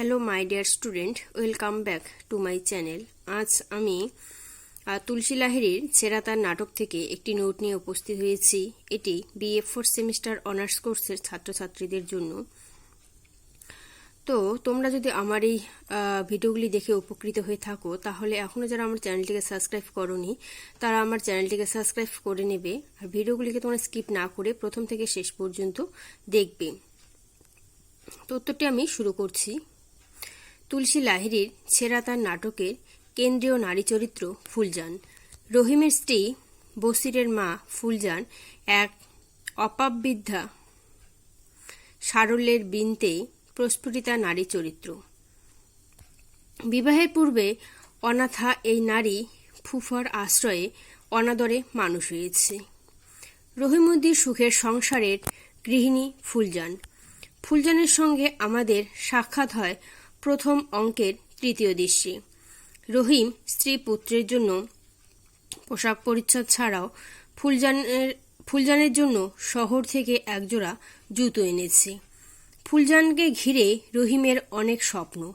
Hello my dear student welcome back to my channel আজ আমি তুলসী লাহিড়ির ছেঁড়াতার নাটক থেকে একটি নোট নিয়ে উপস্থিত হয়েছি। এটি বিএ ফোর সেমিস্টার অনার্স কোর্সের ছাত্রছাত্রীদের জন্য। তো, তোমরা যদি আমার এই ভিডিওগুলি দেখে উপকৃত হয়ে থাকো, তাহলে এখনও যারা আমার চ্যানেলটিকে সাবস্ক্রাইব করনি, তারা আমার চ্যানেলটিকে সাবস্ক্রাইব করে নেবে। আর ভিডিওগুলিকে তোমরা স্কিপ না করে প্রথম থেকে শেষ পর্যন্ত দেখবে। তো উত্তরটি আমি শুরু করছি। তুলসী লাহিড়ির ছেঁড়া তার নাটকের কেন্দ্রীয় নারী চরিত্র ফুলজান। রহিমের স্ত্রী বসিরের মা ফুলজান এক অপাববিদ্যা সারল্যের বিনতে প্রস্ফুটিতা নারী চরিত্র। বিবাহের পূর্বে অনাথা এই নারী ফুফার আশ্রয়ে অনাদরে মানুষ হয়েছে। রহিমুদ্দির সুখের সংসারের গৃহিণী ফুলজান। ফুলজানের সঙ্গে আমাদের সাক্ষাৎ হয় প্রথম অঙ্কের তৃতীয় দৃশ্যে রহিম স্ত্রী পুত্রের জন্য পোশাক পরিচ্ছদ ছাড়াও ফুলজানের ফুলজানের জন্য শহর থেকে একজোড়া জুতো এনেছে। ফুলজানকে ঘিরে রহিমের অনেক স্বপ্ন।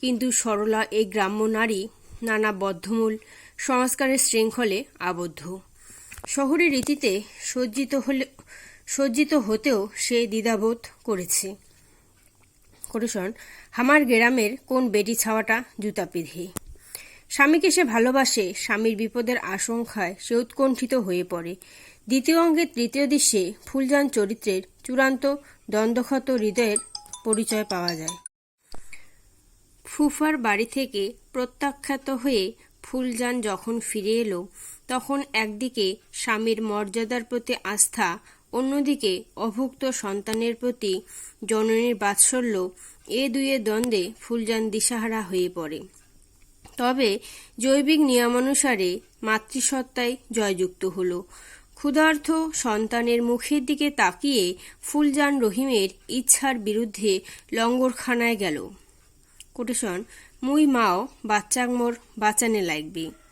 কিন্তু সরলা এই গ্রাম্য নারী নানা বদ্ধমূল সংস্কারের শৃঙ্খলে আবদ্ধ। শহরের রীতিতে সজ্জিত হলে সজ্জিত হতেও সে দ্বিধাবোধ করেছে। কোটেশন হামার গ্রামের কোন বেটি ছাওয়াটা জুতা পিধে। স্বামীকে সে ভালোবাসে, স্বামীর বিপদের আশঙ্কায় সে উৎকণ্ঠিত হয়ে পড়ে। দ্বিতীয় অঙ্গের তৃতীয় দৃশ্যে ফুলজান চরিত্রের চূড়ান্ত দ্বন্দ্বক্ষত হৃদয়ের পরিচয় পাওয়া যায়। ফুফার বাড়ি থেকে প্রত্যাখ্যাত হয়ে ফুলজান যখন ফিরে এলো, তখন একদিকে স্বামীর মর্যাদার প্রতি আস্থা অন্যদিকে, অভুক্ত সন্তানের প্রতি জননীর বাৎসল্য এ দুয়ে দ্বন্দ্বে ফুলজান দিশাহারা হয়ে পড়ে। তবে জৈবিক নিয়মানুসারে মাতৃসত্তায় জয়যুক্ত হল। ক্ষুধার্থ সন্তানের মুখের দিকে তাকিয়ে ফুলজান রহিমের ইচ্ছার বিরুদ্ধে লঙ্গরখানায় গেল। কোটেশন, মুই মাও বাচ্চাক মোর বাঁচানে লাগবে।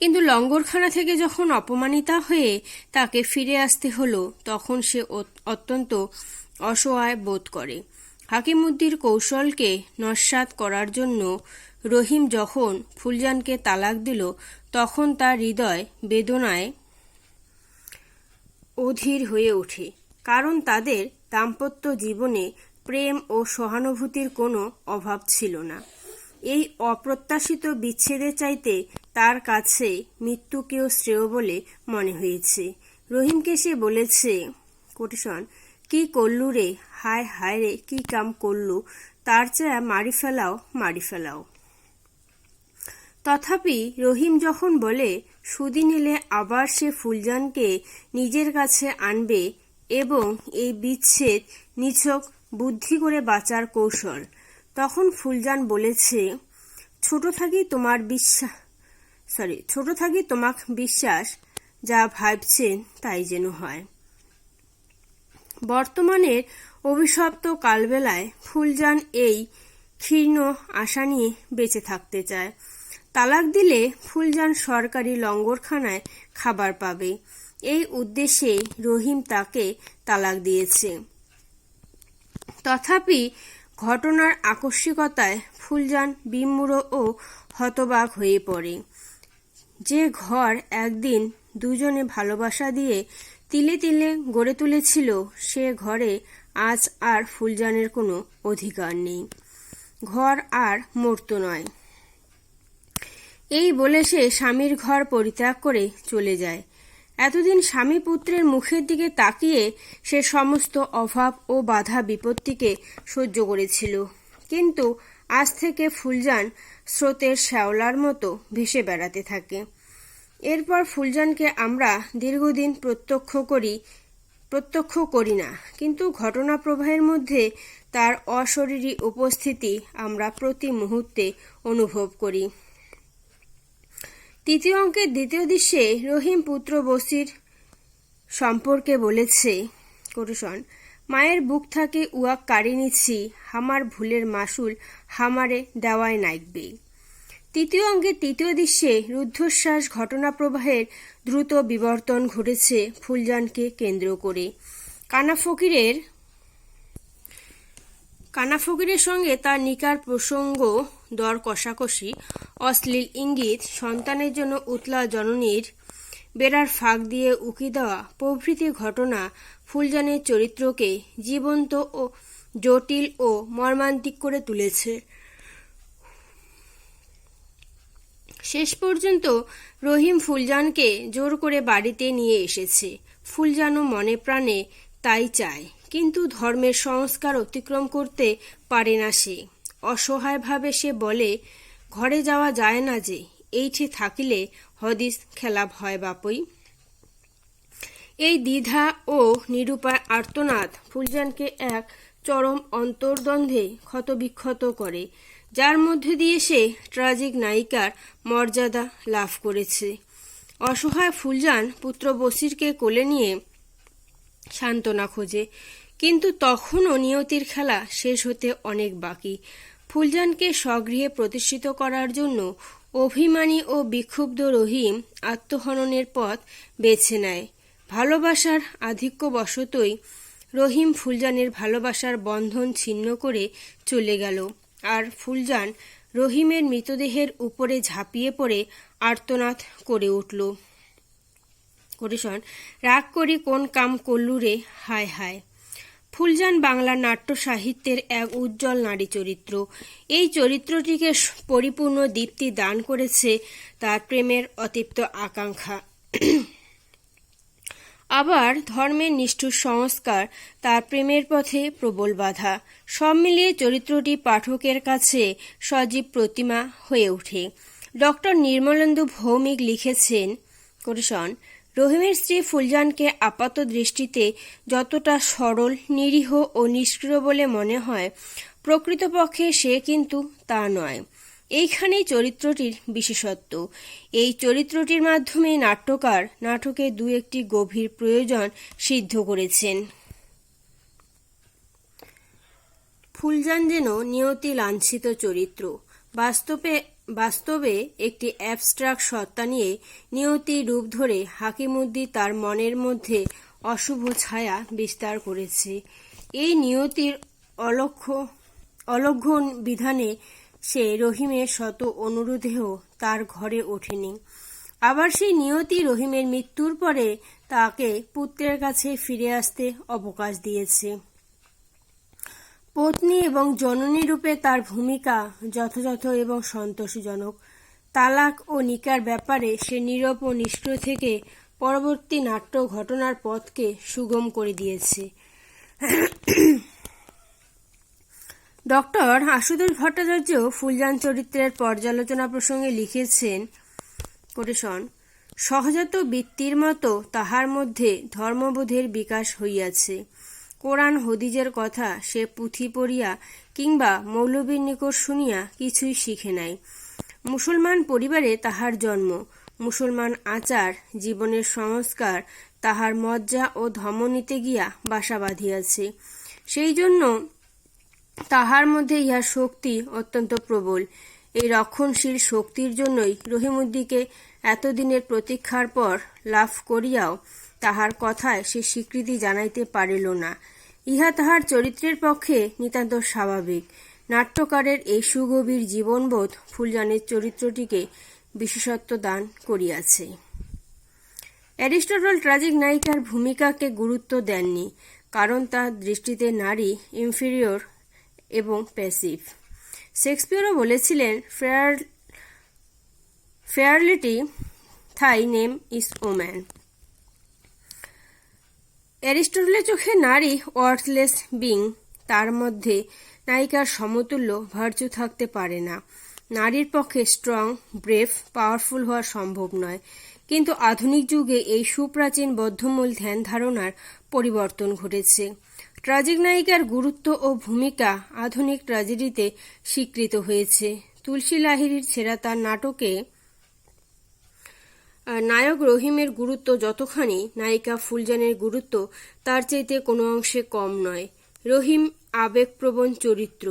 কিন্তু লঙ্গরখানা থেকে যখন অপমানিতা হয়ে তাকে ফিরে আসতে হলো, তখন সে অত্যন্ত অসহায় বোধ করে। হাকিমুদ্দির কৌশলকে নস্বাত করার জন্য রহিম যখন ফুলজানকে তালাক দিল, তখন তার হৃদয় বেদনায় অধীর হয়ে ওঠে। কারণ তাদের দাম্পত্য জীবনে প্রেম ও সহানুভূতির কোনো অভাব ছিল না। এই অপ্রত্যাশিত বিচ্ছেদের চাইতে তার কাছে মৃত্যুকেও শ্রেয় বলে মনে হয়েছে। রহিমকে সে বলেছে, কোটেশন, কি করলু রে? হায় হায় রে, কি কাম করলু? তার চেয়ে মারি ফেলাও মারি ফেলাও। তথাপি রহিম যখন বলে, সুদিন এলে আবার সে ফুলজানকে নিজের কাছে আনবে এবং এই বিচ্ছেদ নিছক বুদ্ধি করে বাঁচার কৌশল। তখন ফুলজান বলেছে, ছোট থাকি তোমার বিশ্বাস সরি ছোট থাকি তোমাক বিশ্বাস, যা ভাবছেন তাই যেন হয়। বর্তমানের অভিশপ্ত কালবেলায় ফুলজান এই ক্ষীর্ণ আশা নিয়ে বেঁচে থাকতে চায়। তালাক দিলে ফুলজান সরকারি লঙ্গরখানায় খাবার পাবে। এই উদ্দেশ্যে রহিম তাকে তালাক দিয়েছে। তথাপি ঘটনার আকস্মিকতায় ফুলজান বিমূঢ় ও হতবাক হয়ে পড়ে। যে ঘর একদিন দুজনে ভালোবাসা দিয়ে তিলে তিলে গড়ে তুলেছিল, সে ঘরে আজ আর ফুলজানের কোনো অধিকার নেই। ঘর আর মূর্ত নয়। এই বলে সে স্বামীর ঘর পরিত্যাগ করে চলে যায়। এতদিন স্বামী পুত্রের মুখের দিকে তাকিয়ে সে সমস্ত অভাব ও বাধা বিপত্তিকে সহ্য করেছিল। কিন্তু আজ থেকে ফুলজান স্রোতের শ্যাওলার মতো ভেসে বেড়াতে থাকে। এরপর ফুলজানকে আমরা দীর্ঘদিন প্রত্যক্ষ করি প্রত্যক্ষ করি না, কিন্তু ঘটনা প্রবাহের মধ্যে তার অশরীরী উপস্থিতি আমরা প্রতি মুহূর্তে অনুভব করি। তৃতীয় অঙ্কের দ্বিতীয় দৃশ্যে রহিম পুত্র বসির সম্পর্কে বলেছে, কোটেশন মায়ের বুক থাকে উয়াক কাড়ি নিচ্ছি হামার ভুলের মাসুল হামারে দেওয়ায় নাইকবে। তৃতীয় অঙ্গে তৃতীয় দৃশ্যে রুদ্ধশ্বাস ঘটনা প্রবাহের দ্রুত বিবর্তন ঘটেছে ফুলজানকে কেন্দ্র করে। কানা ফকিরের কানা ফকিরের সঙ্গে তার নিকার প্রসঙ্গ দর কষাকষি, অশ্লীল ইঙ্গিত, সন্তানের জন্য উতলা জননীর বেড়ার ফাঁক দিয়ে উকি দেওয়া প্রভৃতি ঘটনা ফুলজানের চরিত্রকে জীবন্ত ও জটিল ও মর্মান্তিক করে তুলেছে। শেষ পর্যন্ত রহিম ফুলজানকে জোর করে বাড়িতে নিয়ে এসেছে। ফুলজানও মনে প্রাণে তাই চায়, কিন্তু ধর্মের সংস্কার অতিক্রম করতে পারে না সে। অসহায়ভাবে সে বলে, ঘরে যাওয়া যায় না যে, এইঠে থাকিলে হদিস খেলা হয় বাপই। এই দ্বিধা ও নিরুপায় আর্তনাদ ফুলজানকে এক চরম অন্তর্দ্বন্দ্বে ক্ষতবিক্ষত করে, যার মধ্যে দিয়ে সে ট্রাজিক নায়িকার মর্যাদা লাভ করেছে। অসহায় ফুলজান পুত্র বসিরকে কোলে নিয়ে সান্ত্বনা খোঁজে, কিন্তু তখনও নিয়তির খেলা শেষ হতে অনেক বাকি। ফুলজানকে স্বগৃহে প্রতিষ্ঠিত করার জন্য অভিমানী ও বিক্ষুব্ধ রহিম আত্মহননের পথ বেছে নেয়। ভালোবাসার আধিক্যবশতই রহিম ফুলজানের ভালোবাসার বন্ধন ছিন্ন করে চলে গেল। আর ফুলজান রহিমের মৃতদেহের উপরে ঝাঁপিয়ে পড়ে আর্তনাদ করে উঠল। রাগ করি কোন কাম করলু রে? হায় হায়। ফুলজান বাংলা নাট্য সাহিত্যের এক উজ্জ্বল নারী চরিত্র। এই চরিত্রটিকে পরিপূর্ণ দীপ্তি দান করেছে তার প্রেমের অতিপ্ত আকাঙ্ক্ষা। আবার ধর্মের নিষ্ঠুর সংস্কার, তার প্রেমের পথে প্রবল বাধা। সব মিলিয়ে চরিত্রটি পাঠকের কাছে সজীব প্রতিমা হয়ে ওঠে। ডক্টর নির্মলেন্দু ভৌমিক লিখেছেন করিশন রহিমের স্ত্রী ফুলজানকে আপাত দৃষ্টিতে যতটা সরল, নিরীহ ও নিষ্ক্রিয় বলে মনে হয়, প্রকৃতপক্ষে সে কিন্তু তা নয়। এইখানেই চরিত্রটির বিশেষত্ব। এই চরিত্রটির মাধ্যমে নাট্যকার নাটকে দু একটি গভীর প্রয়োজন সিদ্ধ করেছেন। ফুলজান যেন নিয়তি লাঞ্ছিত চরিত্র। বাস্তবে বাস্তবে একটি অ্যাবস্ট্রাক্ট সত্তা নিয়ে নিয়তি রূপ ধরে হাকিমুদ্দি তার মনের মধ্যে অশুভ ছায়া বিস্তার করেছে। এই নিয়তির অলক্ষ অলঘ্য বিধানে সে রহিমের শত অনুরোধেও তার ঘরে ওঠেনি। আবার সেই নিয়তি রহিমের মৃত্যুর পরে তাকে পুত্রের কাছে ফিরে আসতে অবকাশ দিয়েছে। পত্নী এবং জননী রূপে তার ভূমিকা যথাযথ এবং সন্তোষজনক। তালাক ও নিকার ব্যাপারে সে নীরব ও নিষ্ক্রিয় থেকে পরবর্তী নাট্য ঘটনার পথকে সুগম করে দিয়েছে। ডক্টর আশুতোষ ভট্টাচার্য ফুলজান চরিত্রের পর্যালোচনা প্রসঙ্গে লিখেছেন কোটেশন সহজাত বৃত্তির মতো তাহার মধ্যে ধর্মবোধের বিকাশ হইয়াছে। কোরআন হদিজের কথা সে পুঁথি পড়িয়া কিংবা মৌলবীর নিকট শুনিয়া কিছুই শিখে নাই। মুসলমান পরিবারে তাহার জন্ম। মুসলমান আচার, জীবনের সংস্কার, তাহার মজ্জা ও ধমনীতে গিয়া বাসা বাঁধিয়াছে। সেই জন্য তাহার মধ্যে ইহার শক্তি অত্যন্ত প্রবল। এই রক্ষণশীল শক্তির জন্যই রহিমুদ্দিকে এতদিনের প্রতীক্ষার পর লাভ করিয়াও তাহার কথায় সে স্বীকৃতি জানাইতে পারিল না। ইহা তাহার চরিত্রের পক্ষে নিতান্ত স্বাভাবিক। নাট্যকারের এই সুগভীর জীবনবোধ ফুলজানের চরিত্রটিকে বিশেষত্ব দান করিয়াছে। অ্যারিস্টটল ট্রাজিক নায়িকার ভূমিকাকে গুরুত্ব দেননি, কারণ তার দৃষ্টিতে নারী ইনফিরিয়র এবং প্যাসিভ শেক্সপিয়রও বলেছিলেন fair frailty thy name is woman অ্যারিস্টটলের চোখে নারী ওয়ার্থলেস বিং তার মধ্যে নায়িকার সমতুল্য ভার্চু থাকতে পারে না। নারীর পক্ষে স্ট্রং ব্রেভ পাওয়ারফুল হওয়া সম্ভব নয়। কিন্তু আধুনিক যুগে এই সুপ্রাচীন বদ্ধমূল ধ্যান ধারণার পরিবর্তন ঘটেছে। ট্রাজিক নায়িকার গুরুত্ব ও ভূমিকা আধুনিক ট্র্যাজেডিতে স্বীকৃত হয়েছে। তুলসী লাহিড়ির ছেঁড়া তার নাটকে নায়ক রহিমের গুরুত্ব যতখানি, নায়িকা ফুলজানের গুরুত্ব তার চাইতে কোনো অংশে কম নয়। রহিম আবেগপ্রবণ চরিত্র,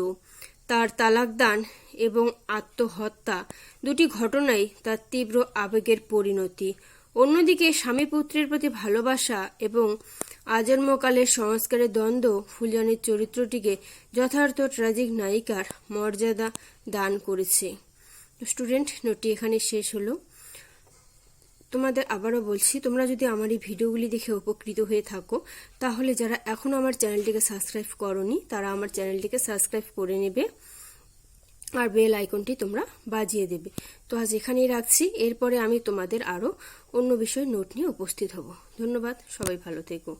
তার তালাকদান এবং আত্মহত্যা দুটি ঘটনাই তার তীব্র আবেগের পরিণতি। অন্যদিকে স্বামী পুত্রের প্রতি ভালোবাসা এবং আজন্মকালের সংস্কারের দ্বন্দ্ব ফুলজানির চরিত্রটিকে যথার্থ ট্র্যাজিক নায়িকার মর্যাদা দান করেছে। স্টুডেন্ট নোটটি এখানে শেষ হলো। তোমাদের আবারও বলছি, তোমরা যদি আমার এই ভিডিওগুলি দেখে উপকৃত হয়ে থাকো, তাহলে যারা এখনও আমার চ্যানেলটিকে সাবস্ক্রাইব করনি, তারা আমার চ্যানেলটিকে সাবস্ক্রাইব করে নেবে। আর বেল আইকনটি তোমরা বাজিয়ে দেবে। তো আজ এখানেই রাখছি। এরপরে আমি তোমাদের আরও অন্য বিষয়ে নোট নিয়ে উপস্থিত হব। ধন্যবাদ। সবাই ভালো থেকো।